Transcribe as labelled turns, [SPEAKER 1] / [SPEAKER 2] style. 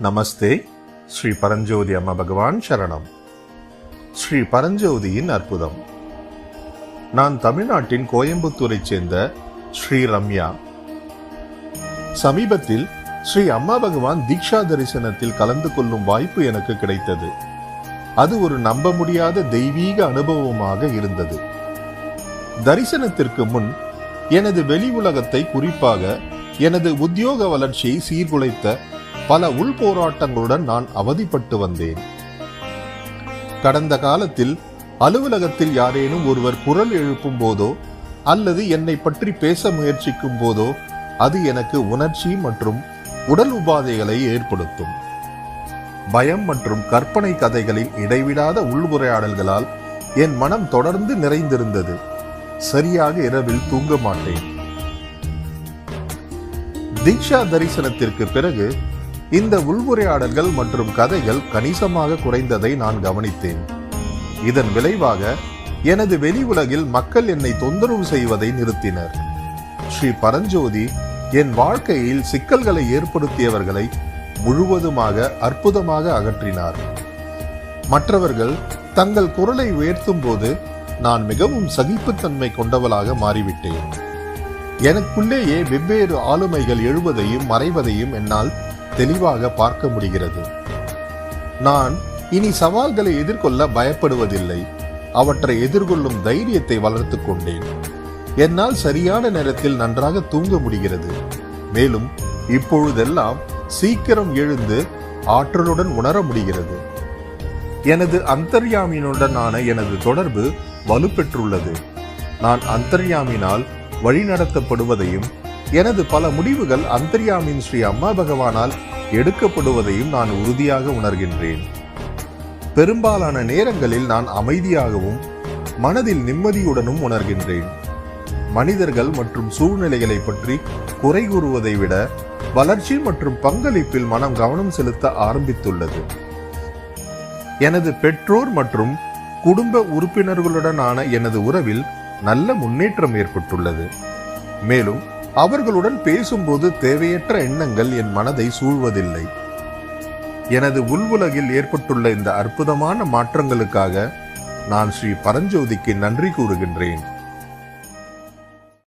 [SPEAKER 1] நமஸ்தே. ஸ்ரீ பரஞ்சோதி அம்மா பகவான் சரணம். ஸ்ரீ பரஞ்சோதியின் அற்புதம். நான் தமிழ்நாட்டின் கோயம்புத்தூரைச் சேர்ந்த ஸ்ரீ ரம்யா. சமீபத்தில் ஸ்ரீ அம்மா பகவான் தீக்ஷா தரிசனத்தில் கலந்து கொள்ளும் வாய்ப்பு எனக்கு கிடைத்தது. அது ஒரு நம்ப முடியாத தெய்வீக அனுபவமாக இருந்தது. தரிசனத்திற்கு முன் எனது வெளி உலகத்தை குறிப்பாக எனது உத்தியோக வளர்ச்சியை சீர்குலைத்த பல உள் போராட்டங்களுடன் நான் அவதிப்பட்டு வந்தேன். கடந்த காலத்தில் அலுவலகத்தில் யாரேனும் ஒருவர் குரல் எழுப்பும் போதோ அல்லது என்னை பற்றி பேச முயற்சிக்கும் போதோ அது எனக்கு உணர்ச்சி மற்றும் உடல் உபாதைகளை ஏற்படுத்தும். பயம் மற்றும் கற்பனை கதைகளின் இடைவிடாத உள்உரையாடல்களால் என் மனம் தொடர்ந்து நிறைந்திருந்தது. சரியாக இரவில் தூங்க மாட்டேன். தீக்ஷா தரிசனத்திற்கு பிறகு இந்த உள்வுரையாடல்கள் மற்றும் கதைகள் கணிசமாக குறைந்ததை நான் கவனித்தேன். இதன் விளைவாக எனது வெளி உலகில் மக்கள் என்னை தொந்தரவு செய்வதை நிறுத்தினர். ஸ்ரீ பரஞ்சோதி என் வாழ்க்கையில் சிக்கல்களை ஏற்படுத்தியவர்களை முழுவதுமாக அற்புதமாக அகற்றினார். மற்றவர்கள் தங்கள் குரலை உயர்த்தும் போது நான் மிகவும் சகிப்புத்தன்மை கொண்டவளாக மாறிவிட்டேன். எனக்குள்ளேயே வெவ்வேறு ஆளுமைகள் எழுவதையும் மறைவதையும் என்னால் தெளிவாக பார்க்க முடிகிறது. நான் இனி சவால்களை எதிர்கொள்ள பயப்படுவதில்லை. அவற்றை எதிர்கொள்ளும் தைரியத்தை வளர்த்து கொண்டேன். என்னால் சரியான நேரத்தில் நன்றாக தூங்க முடிகிறது. மேலும் இப்பொழுதெல்லாம் சீக்கிரம் எழுந்து ஆற்றலுடன் உணர முடிகிறது. எனது அந்தர்யாமினுடனான எனது தொடர்பு வலுப்பெற்றுள்ளது. நான் அந்தர்யாமினால் வழிநடத்தப்படுவதையும் எனது பல முடிவுகள் அந்தர்யாமின் ஸ்ரீ அம்மா பகவானால் எடுக்கப்படுவதையும் நான் உறுதியாக உணர்கின்றேன். பெரும்பாலான நேரங்களில் நான் அமைதியாகவும் மனதில் நிம்மதியுடனும் உணர்கின்றேன். மனிதர்கள் மற்றும் சூழ்நிலைகளை பற்றி குறை கூறுவதை விட வளர்ச்சி மற்றும் பங்களிப்பில் மனம் கவனம் செலுத்த ஆரம்பித்துள்ளது. எனது பெற்றோர் மற்றும் குடும்ப உறுப்பினர்களுடனான எனது உறவில் நல்ல முன்னேற்றம் ஏற்பட்டுள்ளது. மேலும் அவர்களுடன் பேசும்போது தேவையற்ற எண்ணங்கள் என் மனதை சூழ்வதில்லை. எனது உள்வுலகில் ஏற்பட்டுள்ள இந்த அற்புதமான மாற்றங்களுக்காக நான் ஸ்ரீ பரஞ்சோதிக்கு நன்றி கூறுகின்றேன்.